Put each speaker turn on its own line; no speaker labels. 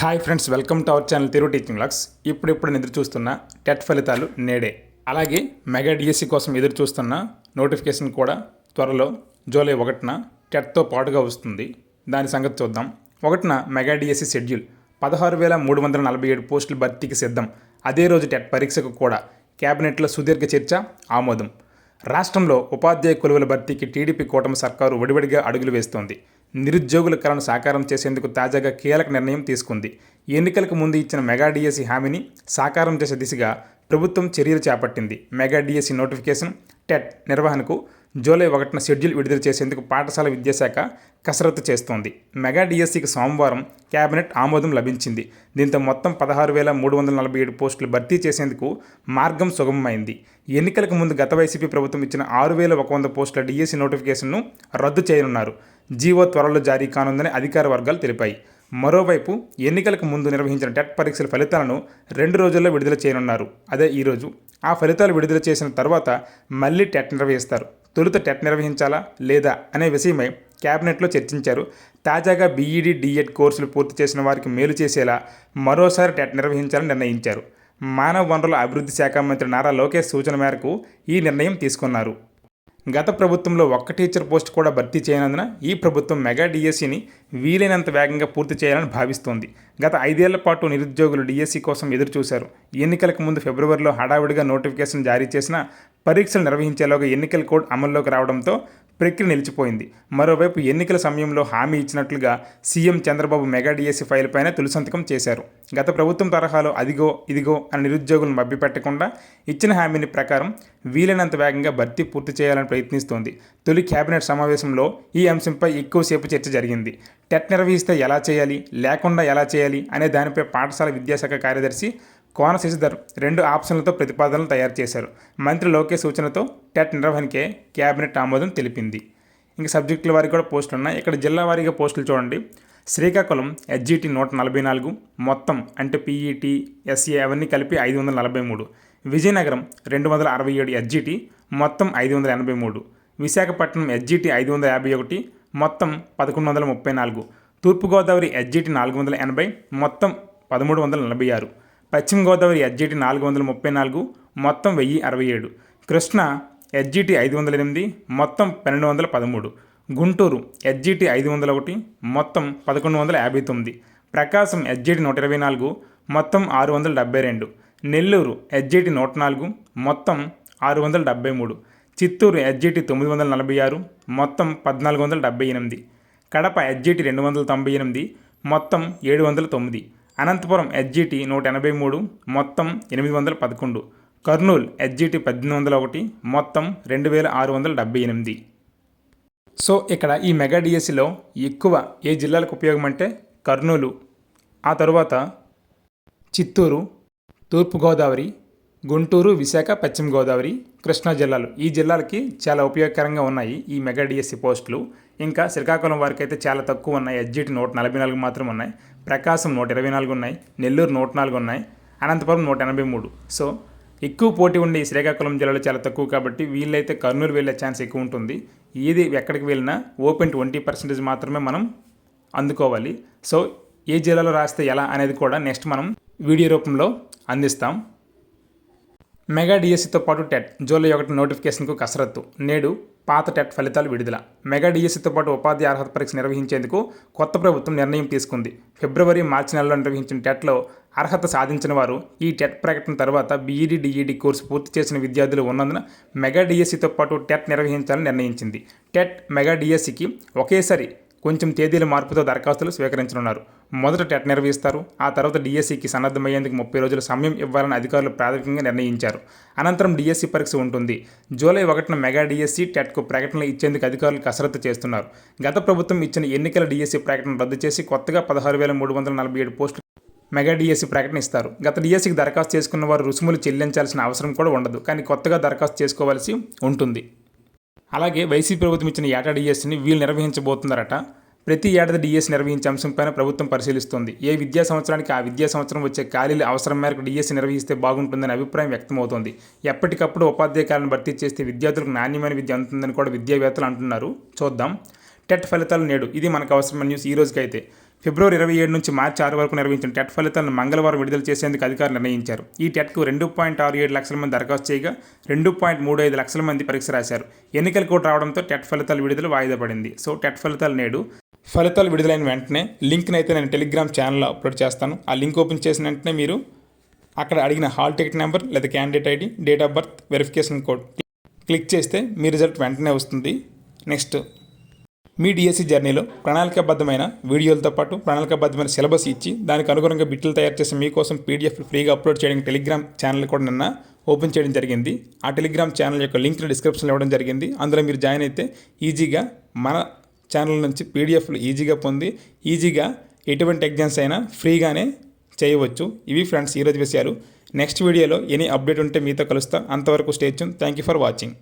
Hi friends welcome to our channel Thiru teaching lakhs ఇప్పుడిప్పుడు ఎదురు చూస్తున్న టెట్ ఫలితాలు నేడే. అలాగే మెగా డిఎస్సి కోసం ఎదురు చూస్తున్న నోటిఫికేషన్ కూడా త్వరలో జూలై ఒకటిన టెట్తో పాటుగా వస్తుంది. దాని సంగతి చూద్దాం. ఒకటిన మెగా డిఎస్సి షెడ్యూల్ పదహారు వేల మూడు వందల నలభై ఏడు పోస్టుల భర్తీకి సిద్ధం. అదే రోజు టెట్ పరీక్షకు కూడా కేబినెట్లో సుదీర్ఘ చర్చ ఆమోదం. రాష్ట్రంలో ఉపాధ్యాయ కొలువుల భర్తీకి టీడీపీ కూటమి సర్కారు వడివడిగా అడుగులు వేస్తోంది. నిరుద్యోగుల కలను సాకారం చేసేందుకు తాజాగా కీలక నిర్ణయం తీసుకుంది. ఎన్నికలకు ముందు ఇచ్చిన మెగా డిఎస్సి హామీని సాకారం చేసే దిశగా ప్రభుత్వం చర్యలు చేపట్టింది. మెగా డిఎస్సి నోటిఫికేషన్ టెట్ నిర్వహణకు జూలై ఒకటిన షెడ్యూల్ విడుదల చేసేందుకు పాఠశాల విద్యాశాఖ కసరత్తు చేస్తోంది. మెగా డిఎస్సికి సోమవారం కేబినెట్ ఆమోదం లభించింది. దీంతో మొత్తం పదహారు వేల మూడు వందల నలభై ఏడు పోస్టులు భర్తీ చేసేందుకు మార్గం సుగమమైంది. ఎన్నికలకు ముందు గత వైసీపీ ప్రభుత్వం ఇచ్చిన ఆరు వేల ఒక వంద పోస్టుల డిఎస్సి నోటిఫికేషన్ను రద్దు చేయనున్నారు. జీవో త్వరలో జారీ కానుందని అధికార వర్గాలు తెలిపాయి. మరోవైపు ఎన్నికలకు ముందు నిర్వహించిన టెట్ పరీక్షల ఫలితాలను రెండు రోజుల్లో విడుదల చేయనున్నారు. అదే ఈరోజు ఆ ఫలితాలు విడుదల చేసిన తర్వాత మళ్ళీ టెట్ నిర్వహిస్తారు. తొలుత టెట్ నిర్వహించాలా లేదా అనే విషయమై కేబినెట్లో చర్చించారు. తాజాగా బీఈడీ డిఎడ్ కోర్సులు పూర్తి చేసిన వారికి మేలు చేసేలా మరోసారి టెట్ నిర్వహించాలని నిర్ణయించారు. మానవ వనరుల అభివృద్ధి శాఖ మంత్రి నారా లోకేష్ సూచన మేరకు ఈ నిర్ణయం తీసుకున్నారు. గత ప్రభుత్వంలో ఒక్క టీచర్ పోస్ట్ కూడా భర్తీ చేయనందున ఈ ప్రభుత్వం మెగా డిఎస్సిని వీలైనంత వేగంగా పూర్తి చేయాలని భావిస్తోంది. గత ఐదేళ్ళ పాటు నిరుద్యోగులు డిఎస్సి కోసం ఎదురుచూశారు. ఎన్నికలకు ముందు ఫిబ్రవరిలో హడావిడిగా నోటిఫికేషన్ జారీ చేసిన పరీక్షలు నిర్వహించేలోగా ఎన్నికల కోడ్ అమల్లోకి రావడంతో ప్రక్రియ నిలిచిపోయింది. మరోవైపు ఎన్నికల సమయంలో హామీ ఇచ్చినట్లుగా CM Chandrababu mega DSC file పైన తొలి సంతకం చేశారు. గత ప్రభుత్వం తరహాలో అదిగో ఇదిగో అని నిరుద్యోగులను మభ్యపెట్టకుండా ఇచ్చిన హామీని ప్రకారం వీలైనంత వేగంగా భర్తీ పూర్తి చేయాలని ప్రయత్నిస్తోంది. తొలి కేబినెట్ సమావేశంలో ఈ అంశంపై ఎక్కువసేపు చర్చ జరిగింది. టెట్ నిర్వహిస్తే ఎలా చేయాలి లేకుండా ఎలా చేయాలి అనే దానిపై పాఠశాల విద్యాశాఖ కార్యదర్శి కోన శశిధర్ రెండు ఆప్షన్లతో ప్రతిపాదనలు తయారు చేశారు. మంత్రి లోకేష్ సూచనతో టెట్ నిర్వహణకే కేబినెట్ ఆమోదం తెలిపింది. ఇంకా సబ్జెక్టుల వారికి కూడా పోస్టులు ఉన్నాయి. ఇక్కడ జిల్లా వారీగా పోస్టులు చూడండి. శ్రీకాకుళం ఎస్జిటి నూట నలభై నాలుగు మొత్తం అంటే పీఈటీ ఎస్ఏ అవన్నీ కలిపి ఐదు వందల నలభై మూడు. విజయనగరం రెండు వందల అరవై ఏడు ఎస్జిటి మొత్తం ఐదు వందల ఎనభై మూడు. విశాఖపట్నం ఎస్జిటి ఐదు వందల యాభై ఒకటి మొత్తం పదకొండు వందల ముప్పై నాలుగు. తూర్పుగోదావరి ఎస్జిటి నాలుగు వందల ఎనభై మొత్తం పదమూడు వందల నలభై ఆరు. పశ్చిమ గోదావరి ఎస్జిటి నాలుగు వందల ముప్పై నాలుగు మొత్తం వెయ్యి అరవై ఏడు. కృష్ణ ఎస్జిటి ఐదు వందల ఎనిమిది మొత్తం పన్నెండు వందల పదమూడు. గుంటూరు ఎస్జిటి ఐదు వందల ఒకటి మొత్తం పదకొండు వందల యాభై తొమ్మిది. ప్రకాశం ఎస్జిటి నూట ఇరవై నాలుగు మొత్తం ఆరు వందల డెబ్బై రెండు. నెల్లూరు ఎస్జిటి నూట నాలుగు మొత్తం ఆరు వందల డెబ్బై మూడు. చిత్తూరు ఎస్జిటి తొమ్మిది వందల నలభై ఆరు మొత్తం పద్నాలుగు వందల డెబ్బై ఎనిమిది. కడప ఎస్జిటి రెండు వందల తొంభై ఎనిమిది మొత్తం ఏడు వందల తొమ్మిది. అనంతపురం ఎస్జిటి నూట ఎనభై మూడు మొత్తం ఎనిమిది వందల పదకొండు. కర్నూలు ఎస్జిటి పద్దెనిమిది వందల ఒకటి మొత్తం రెండు వేల ఆరు వందల డెబ్బై ఎనిమిది. సో ఇక్కడ ఈ మెగా డిఎస్సిలో ఎక్కువ ఏ జిల్లాలకు ఉపయోగం అంటే కర్నూలు ఆ తరువాత చిత్తూరు తూర్పుగోదావరి గుంటూరు విశాఖ పశ్చిమ గోదావరి కృష్ణా జిల్లాలు. ఈ జిల్లాలకి చాలా ఉపయోగకరంగా ఉన్నాయి ఈ మెగా డిఎస్సి పోస్టులు. ఇంకా శ్రీకాకుళం వారికి అయితే చాలా తక్కువ ఉన్నాయి. ఎస్జిటి నూట నలభై నాలుగు మాత్రం ఉన్నాయి. ప్రకాశం నూట ఇరవై నాలుగు ఉన్నాయి నెల్లూరు నూట నాలుగు ఉన్నాయి అనంతపురం నూట ఎనభై మూడు. సో ఎక్కువ పోటీ ఉండే ఈ శ్రీకాకుళం జిల్లాలో చాలా తక్కువ కాబట్టి వీళ్ళైతే కర్నూలు వెళ్ళే ఛాన్స్ ఎక్కువ ఉంటుంది. ఏది ఎక్కడికి వెళ్ళినా ఓపెన్ ట్వంటీ పర్సెంటేజ్ మాత్రమే మనం అందుకోవాలి. సో ఏ జిల్లాలో రాస్తే ఎలా అనేది కూడా నెక్స్ట్ మనం వీడియో రూపంలో అందిస్తాం. మెగా డిఎస్సితో పాటు టెట్ జూలై ఒకటి నోటిఫికేషన్కు కసరత్తు. నేడు పాత టెట్ ఫలితాలు విడుదల. మెగా డిఎస్సితో పాటు ఉపాధి అర్హత పరీక్ష నిర్వహించేందుకు కొత్త ప్రభుత్వం నిర్ణయం తీసుకుంది. ఫిబ్రవరి మార్చి నెలలో నిర్వహించిన టెట్లో అర్హత సాధించిన వారు ఈ టెట్ ప్రకటన తర్వాత బీఈడీ డిఈడి కోర్సు పూర్తి చేసిన విద్యార్థులు ఉన్నందున మెగా డిఎస్సితో పాటు టెట్ నిర్వహించాలని నిర్ణయించింది. టెట్ మెగా డిఎస్సికి ఒకేసారి కొంచెం తేదీల మార్పుతో దరఖాస్తులు స్వీకరించనున్నారు. మొదట టెట్ నిర్వహిస్తారు. ఆ తర్వాత డిఎస్సికి సన్నద్ధమయ్యేందుకు ముప్పై రోజుల సమయం ఇవ్వాలని అధికారులు ప్రాథమికంగా నిర్ణయించారు. అనంతరం డిఎస్సి పరీక్ష ఉంటుంది. జూలై ఒకటిన మెగా డిఎస్సి టెట్కు ప్రకటనలు ఇచ్చేందుకు అధికారులు కసరత్తు చేస్తున్నారు. గత ప్రభుత్వం ఇచ్చిన ఎన్నికల డిఎస్సి ప్రకటన రద్దు చేసి కొత్తగా పదహారు వేల మూడు వందల నలభై ఏడు పోస్టులు మెగా డిఎస్సి ప్రకటన ఇస్తారు. గత డిఎస్సికి దరఖాస్తు చేసుకున్న వారు రుసుములు చెల్లించాల్సిన అవసరం కూడా ఉండదు. కానీ కొత్తగా దరఖాస్తు చేసుకోవాల్సి ఉంటుంది. అలాగే వైసీపీ ప్రభుత్వం ఇచ్చిన ఏటా డిఎస్ని వీళ్ళు నిర్వహించబోతున్నారట. ప్రతి ఏడాది డిఎస్సి నిర్వహించే అంశంపైన ప్రభుత్వం పరిశీలిస్తోంది. ఏ విద్యా సంవత్సరానికి ఆ విద్యా సంవత్సరం వచ్చే ఖాళీల అవసరం మేరకు డిఎస్సి నిర్వహిస్తే బాగుంటుందని అభిప్రాయం వ్యక్తమవుతోంది. ఎప్పటికప్పుడు ఉపాధ్యాయులను భర్తీ చేస్తే విద్యార్థులకు నాణ్యమైన విద్య అందుతుందని కూడా విద్యావేత్తలు అంటున్నారు. చూద్దాం. టెట్ ఫలితాలు నేడు. ఇది మనకు అవసరమైన న్యూస్ ఈ రోజుకైతే. ఫిబ్రవరి ఇరవై ఏడు నుంచి మార్చి ఆరు వరకు నిర్వహించిన టెట్ ఫలితాలను మంగళవారం విడుదల చేసేందుకు అధికారులు నిర్ణయించారు. ఈ టెట్కు రెండు పాయింట్ ఆరు ఏడు లక్షల మంది దరఖాస్తు చేయగా రెండు పాయింట్ మూడు ఐదు లక్షల మంది పరీక్ష రాశారు. ఎన్నికల కూడా రావడంతో టెట్ ఫలితాల విడుదల వాయిదా పడింది. సో టెట్ ఫలితాలు నేడు. ఫలితాలు విడుదలైన వెంటనే లింక్ని అయితే నేను టెలిగ్రామ్ ఛానల్లో అప్లోడ్ చేస్తాను. ఆ లింక్ ఓపెన్ చేసిన వెంటనే మీరు అక్కడ అడిగిన హాల్ టికెట్ నెంబర్ లేదా candidate ID date of birth verification code click చేస్తే మీ రిజల్ట్ వెంటనే వస్తుంది. నెక్స్ట్ మీ డిఎస్సి జర్నీలో ప్రణాళికాబద్ధమైన వీడియోలతో పాటు ప్రణాళికాబద్ధమైన సిలబస్ ఇచ్చి దానికి అనుగుణంగా బిట్లు తయారు చేసి మీకోసం పీడిఎఫ్ ఫ్రీగా అప్లోడ్ చేయడానికి టెలిగ్రామ్ ఛానల్ కూడా నిన్న ఓపెన్ చేయడం జరిగింది. ఆ టెలిగ్రామ్ ఛానల్ యొక్క లింక్ని డిస్క్రిప్షన్లో ఇవ్వడం జరిగింది. అందులో మీరు జాయిన్ అయితే ఈజీగా మన ఛానల్ నుంచి పీడిఎఫ్లు ఈజీగా పొంది ఈజీగా ఎటువంటి ఎగ్జామ్స్ అయినా ఫ్రీగానే చేయవచ్చు. ఇవి ఫ్రెండ్స్ ఈరోజు విషయాలు. నెక్స్ట్ వీడియోలో ఎనీ అప్డేట్ ఉంటే మీతో కలుస్తా. అంతవరకు stay tuned thank you for watching